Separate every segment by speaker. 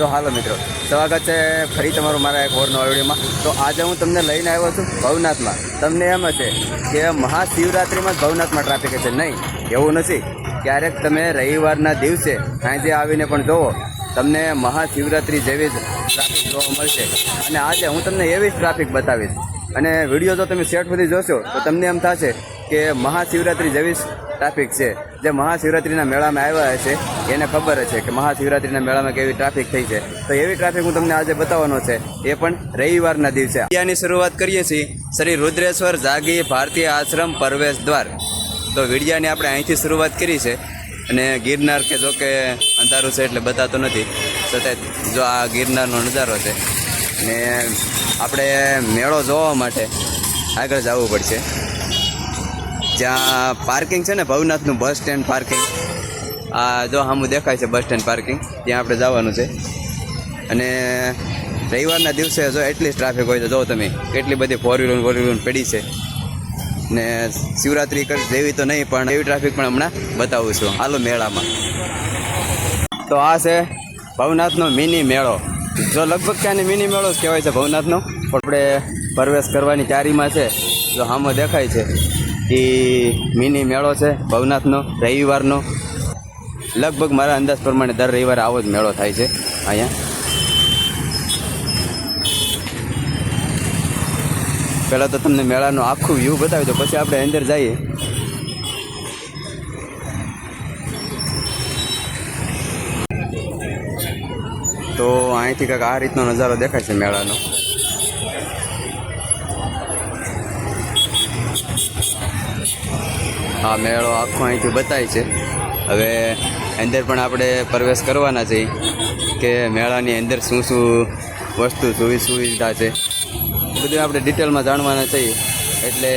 Speaker 1: તો હાલો મિત્રો, સ્વાગત છે ફરી તમારું મારા એક ઓર નવા તો આજે હું તમને લઈને આવ્યો છું ભવનાથમાં. તમને એમ હશે કે મહાશિવરાત્રિમાં ભવનાથમાં ટ્રાફિક હશે. નહીં, એવું નથી. ક્યારેક તમે રવિવારના દિવસે સાંજે આવીને પણ જુઓ તમને મહાશિવરાત્રિ જેવી જ ટ્રાફિક જોવા મળશે. અને આજે હું તમને એવી જ ટ્રાફિક બતાવીશ. અને વીડિયો જો તમે સેટ સુધી જોશો, તો તમને એમ થશે કે મહાશિવરાત્રિ જેવી જ ટ્રાફિક છે. જે મહાશિવરાત્રિના મેળામાં આવ્યા હશે, એને ખબર છે કે મહાશિવરાત્રિના મેળામાં કેવી ટ્રાફિક થઈ છે. તો એવી ટ્રાફિક હું તમને આજે બતાવવાનો છે. એ પણ રવિવારના દિવસે. વિડીયાની શરૂઆત કરીએ છીએ શ્રી રુદ્રેશ્વર જાગી ભારતીય આશ્રમ પ્રવેશ દ્વાર. તો વિડિયાની આપણે અહીંથી શરૂઆત કરી છે. અને ગિરનાર કે જો કે અંધારું છે એટલે બતાતો નથી. છતાં જો આ ગિરનારનો નજારો છે. ને આપણે મેળો જોવા માટે આગળ જવું પડશે. જ્યાં પાર્કિંગ છે ને, ભવનાથનું બસ સ્ટેન્ડ પાર્કિંગ આ જો સામું દેખાય છે બસ સ્ટેન્ડ પાર્કિંગ ત્યાં આપણે જવાનું છે. અને રવિવારના દિવસે જો એટલી ટ્રાફિક હોય તો જો તમે કેટલી બધી ફોર વ્હીલર ફોર વ્હીલર પડી છે. ને શિવરાત્રિ કરી દેવી તો નહીં, પણ એવી ટ્રાફિક પણ હમણાં બતાવું છું. હાલો મેળામાં. તો આ છે ભવનાથનો મિની મેળો. જો લગભગ ત્યાંની મિની મેળો જ કહેવાય છે ભવનાથનો. પણ આપણે પ્રવેશ કરવાની તૈયારીમાં છે. જો હામો દેખાય છે. એ મિની મેળો છે, ભવનાથનો, રવિવારનો. લગભગ મારા અંદાજ પ્રમાણે દર રવિવારે આવો જ મેળો થાય છે, અહીંયા. પહેલાં તો તમને મેળાનો આખું વ્યૂ બતાવી દો પછી આપણે અંદર જઈએ. તો અહીંથી કંઈક આ રીતનો નજારો દેખાય છે મેળાનો. આ મેળો આખો અહીંથી બતાય છે. હવે અંદર પણ આપણે પ્રવેશ કરવાના છે. કે મેળાની અંદર શું શું વસ્તુ સુવિ સુવિધા છે. બધું આપણે ડિટેલમાં જાણવાના છીએ એટલે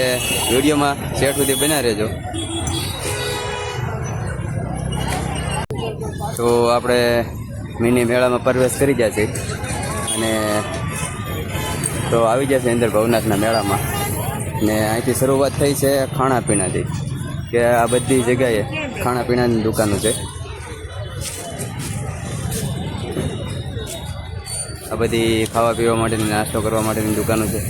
Speaker 1: વિડીયોમાં સેટ સુધી બના રહેજો. તો આપણે મિની મેળામાં પ્રવેશ કરી ગયા છે. અને તો આવી જશે અંદર ભવનાથના મેળામાં. ને અહીંથી શરૂઆત થઈ છે ખાણાપીણાથી કે આ બધી જગ્યાએ ખાણાપીણાની દુકાનો છે. આ બધી ખાવા પીવા માટેની, નાસ્તો કરવા માટેની દુકાનો છે.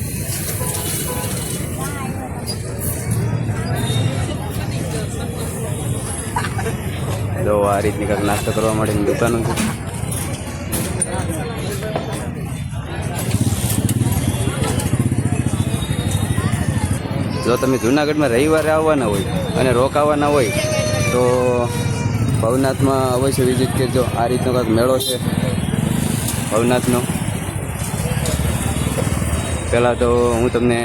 Speaker 1: તો આ રીતની કંઈક નાસ્તો કરવા માટેની દુકાનો છે. જો તમે જુનાગઢમાં રવિવારે આવવાના હોય અને રોકાવાના હોય, તો ભવનાથમાં અવશ્ય વિઝિટ કરજો. આ રીતનો કંઈક મેળો છે ભવનાથનો. પહેલાં તો હું તમને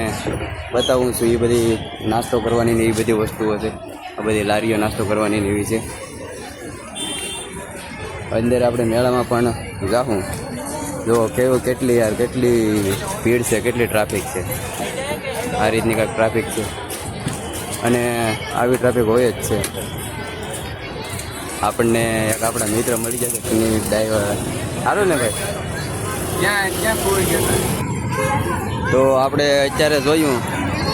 Speaker 1: બતાવું છું એ બધી નાસ્તો કરવાની ને એ બધી વસ્તુઓ છે. આ બધી લારીઓ નાસ્તો કરવાની ને એવી છે. અંદર આપણે મેળામાં પણ જાઉં જો કેવું, કેટલી યાર, કેટલી ભીડ છે, કેટલી ટ્રાફિક છે. આ રીતની કાંઈક ટ્રાફિક છે. અને આવી ટ્રાફિક હોય જ છે. આપણને એક આપણા મિત્ર મળી જશે એની ડ્રાઈવર સારું ને ભાઈ. તો આપણે અત્યારે જોયું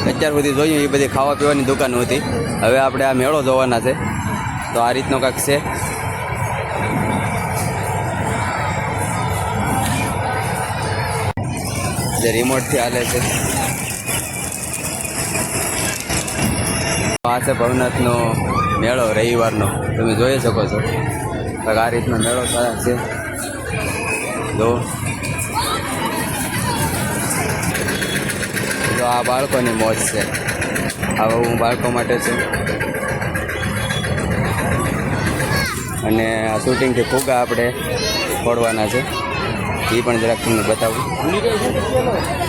Speaker 1: અત્યાર સુધી જોયું એ બધી ખાવા પીવાની દુકાનો હતી. હવે આપણે આ મેળો જોવાના છે. તો આ રીતનો કાંઈક છે. જે રિમોટથી હાલે છે. આ છે ભવનાથનો મેળો રવિવારનો. તમે જોઈ શકો છો. આ રીતનો મેળો થાય છે. જો. આ બાળકોની મોજ છે. આવા હું બાળકો માટે છું. અને આ શૂટિંગથી ફુગા આપણે ફોડવાના છે. એ પણ જરાક તમને બતાવું.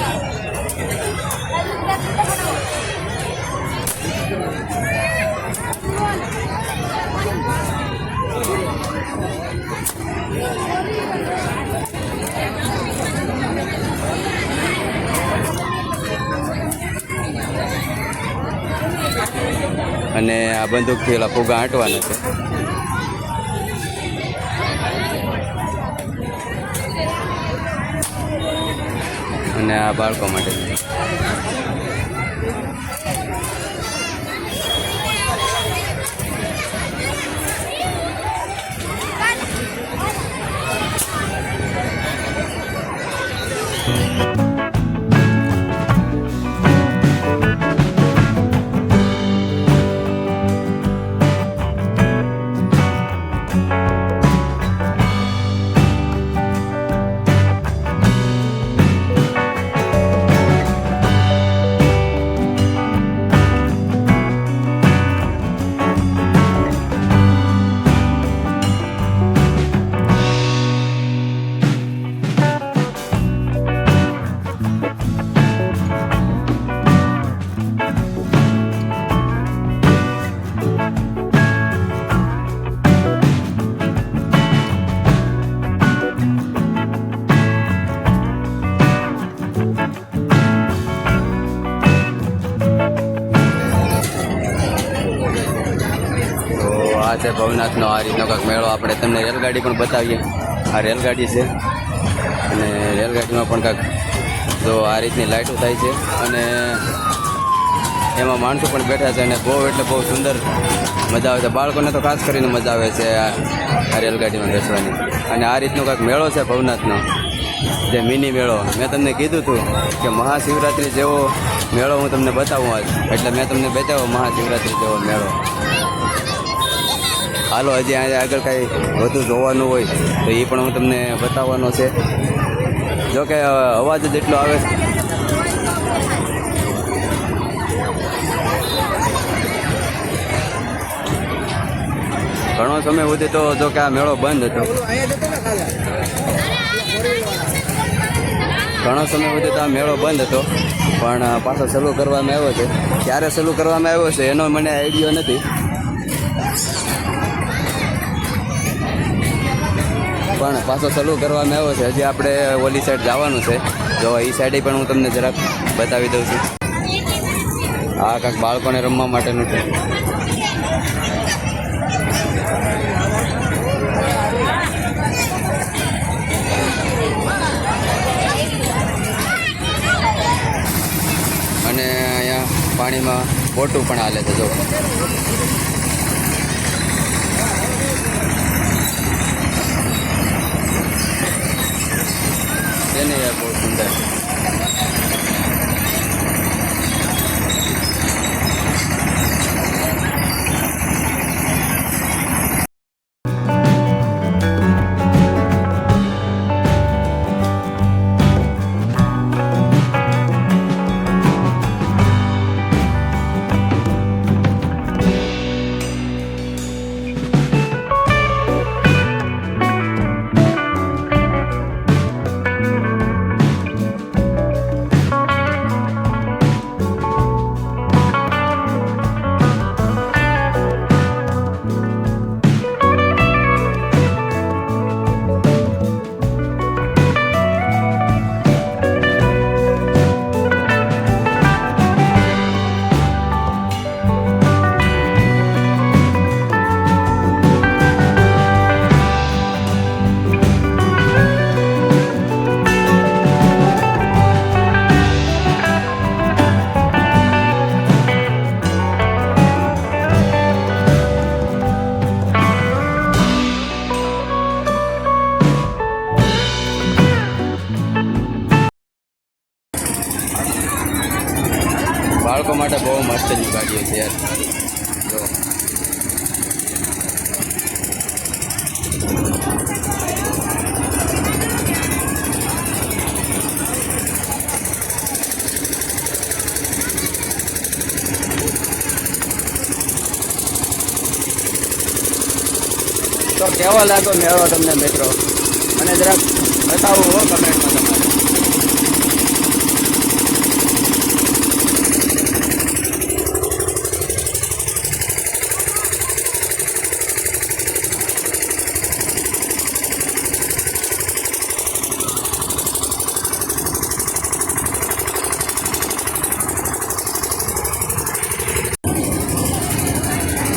Speaker 1: અને આ બંદૂકથી ઓલા ફુગા આંટવાના છે. અને આ બાળકો માટે. તો આ છે ભવનાથનો આ રીતનો કાંક મેળો. આપણે તમને રેલગાડી પણ બતાવીએ. આ રેલગાડી છે. અને રેલગાડીમાં પણ કાંક જો આ રીતની લાઇટો થાય છે. અને એમાં માણસો પણ બેઠા છે અને બહુ એટલે બહુ સુંદર મજા આવે છે. બાળકોને તો ખાસ કરીને મજા આવે છે આ રેલગાડીમાં બેસવાની. અને આ રીતનો કાંઈક મેળો છે ભવનાથનો. જે મિની મેળો. મેં તમને કીધું હતું કે મહાશિવરાત્રિ જેવો મેળો હું તમને બતાવું આજ. એટલે મેં તમને બતાવ્યો મહાશિવરાત્રિ જેવો મેળો. હાલો, હજી આગળ કાંઈ વધુ જોવાનું હોય તો એ પણ હું તમને બતાવવાનો છે. જો કે અવાજ જ એટલો આવે ઘણો સમય સુધી તો જો કે આ મેળો બંધ હતો. ઘણો સમય સુધી તો આ મેળો બંધ હતો, પણ પાછો શરૂ કરવામાં આવ્યો છે. ક્યારે શરૂ કરવામાં આવ્યો છે એનો મને આઈડિયો નથી. પણ પાછો સલુ કરવામાં આવ્યો છે. હજી આપણે ઓલી સાઈડ જવાનું છે. તો એ સાઈડે પણ હું તમને જરાક બતાવી દઉં છું. આ કાંઈક બાળકોને રમવા માટેનું છે. અને અહીંયા પાણીમાં બોટું પણ હાલે છે, જો તેને યાર છે યાર. જો. તો કેવો લાગો મેળો તમને મિત્રો? અને જરાક બતાવો હો કમેન્ટમાં તમારે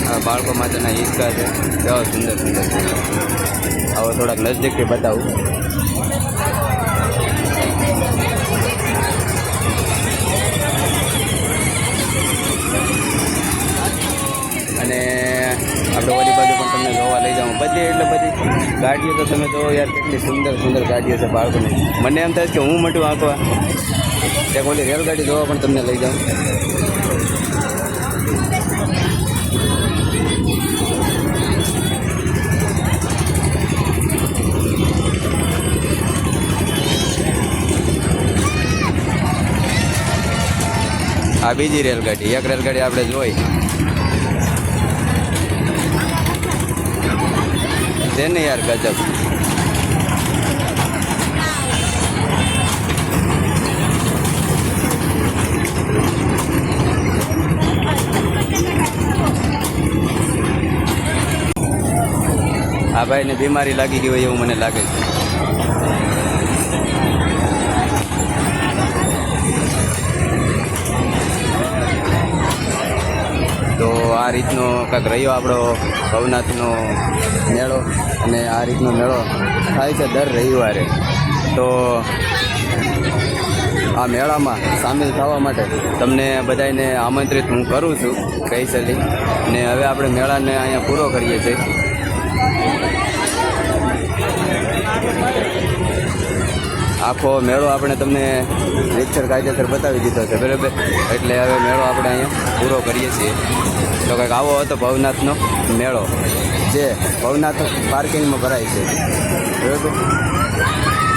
Speaker 1: આ બાળકો માટેના હિંચકા છે સુંદર સુંદર. હવે થોડાક નજદીકથી બતાવું. અને આપણે ઓલી બાજુ પણ તમને જોવા લઈ જાઉં. બધી એટલે બધી ગાડીઓ તો તમે જોવો યાર, કેટલી સુંદર સુંદર ગાડીઓ છે બાળકોની. મને એમ થાય કે હું મટું આંકવા. ત્યાં ઓલી રેલગાડી જોવા પણ તમને લઈ જાઉં. આ બીજી રેલગાડી, એક રેલગાડી આપણે જોઈ. તેને યાર ગજબ. આ ભાઈને બીમારી લાગી ગઈ હોય એવું મને લાગે છે. આ રીતનો કાંઈક રહ્યો આપણો ભવનાથનો મેળો અને આ રીતનો મેળો થાય છે દર રવિવારે. તો આ મેળામાં સામેલ થવા માટે તમને બધાને આમંત્રિત હું કરું છું, કહી શકી ને હવે આપણે મેળાને અહીંયા પૂરો કરીએ છીએ. આખો મેળો આપણે તમને લેક્ચર કાયદેસર બતાવી દીધો છે, બરાબર? એટલે હવે મેળો આપણે અહીંયા પૂરો કરીએ છીએ. તો કંઈક આવો હતો ભવનાથનો મેળો, જે ભવનાથ પાર્કિંગમાં ભરાય છે, બરાબર?